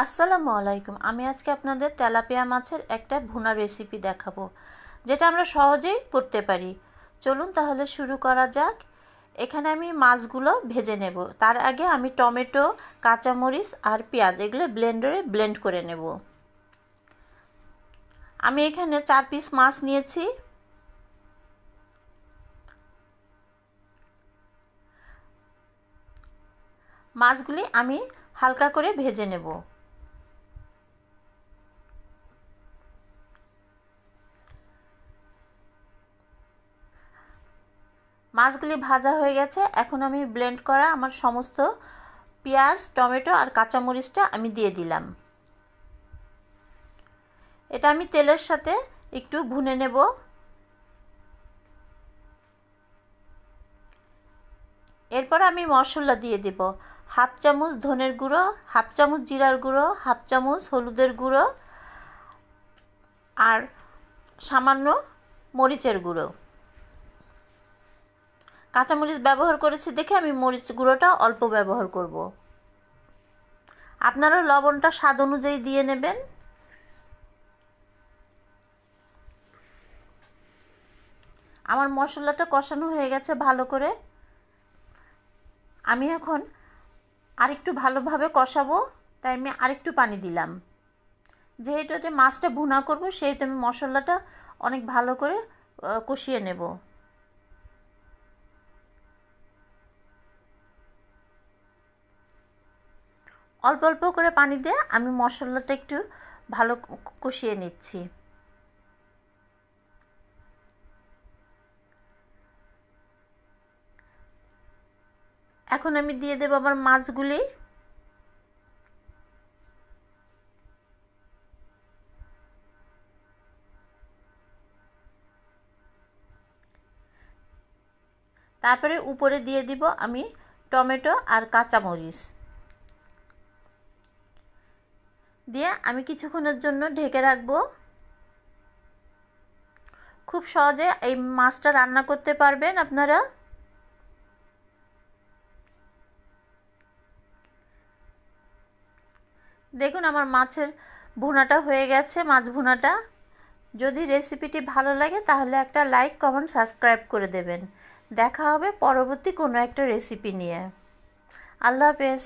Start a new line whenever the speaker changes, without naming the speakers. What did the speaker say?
আসসালামু আলাইকুম। আমি আজকে আপনাদের তেলাপিয়া মাছের একটা ভুনা রেসিপি দেখাবো, যেটা আমরা সহজেই করতে পারি। চলুন তাহলে শুরু করা যাক। এখানে আমি মাছগুলো ভেজে নেব। তার আগে আমি টমেটো, কাঁচামরিচ আর পেঁয়াজ এগুলো ব্লেন্ডারে ব্লেন্ড করে নেব। আমি এখানে চার পিস মাছ নিয়েছি। মাছগুলি আমি হালকা করে ভেজে নেব। মাছগুলি ভাজা হয়ে গেছে। এখন আমি ব্লেন্ড করা আমার সমস্ত পেঁয়াজ, টমেটো আর কাঁচামরিচটা আমি দিয়ে দিলাম। এটা আমি তেলের সাথে একটু ভুনে নেব। এরপর আমি মশলা দিয়ে দেব। হাফ চামচ ধনের গুঁড়ো, হাফ চামচ জিরার গুঁড়ো, হাফ চামচ হলুদের গুঁড়ো আর সামান্য মরিচের গুঁড়ো। কাঁচামরিচ ব্যবহার করেছি দেখে আমি মরিচ গুঁড়োটা অল্প ব্যবহার করব। আপনারা লবণটা স্বাদ অনুযায়ী দিয়ে নেবেন। আমার মশলাটা কষানো হয়ে গেছে ভালো করে। আমি এখন আরেকটু ভালোভাবে কষাবো, তাই আমি আরেকটু পানি দিলাম। যেহেতু মাছটা ভুনা করব, সেহেতু আমি মশলাটা অনেক ভালো করে কষিয়ে নেব। অল্প অল্প করে পানি দিয়ে আমি মশলাটা একটু ভালো কষিয়ে নিচ্ছি। এখন আমি দিয়ে দেবো আমার মাছগুলি। তারপরে উপরে দিয়ে দিব আমি টমেটো আর কাঁচামরিচ। দিয়ে আমি কিছুক্ষণের জন্য ঢেকে রাখব। খুব সহজে এই মাছটা রান্না করতে পারবেন আপনারা। দেখুন আমার মাছের ভুনাটা হয়ে গেছে, মাছ ভুনাটা। যদি রেসিপিটি ভালো লাগে তাহলে একটা লাইক, কমেন্ট, সাবস্ক্রাইব করে দেবেন। দেখা হবে পরবর্তী কোনো একটা রেসিপি নিয়ে। আল্লাহ হাফেজ।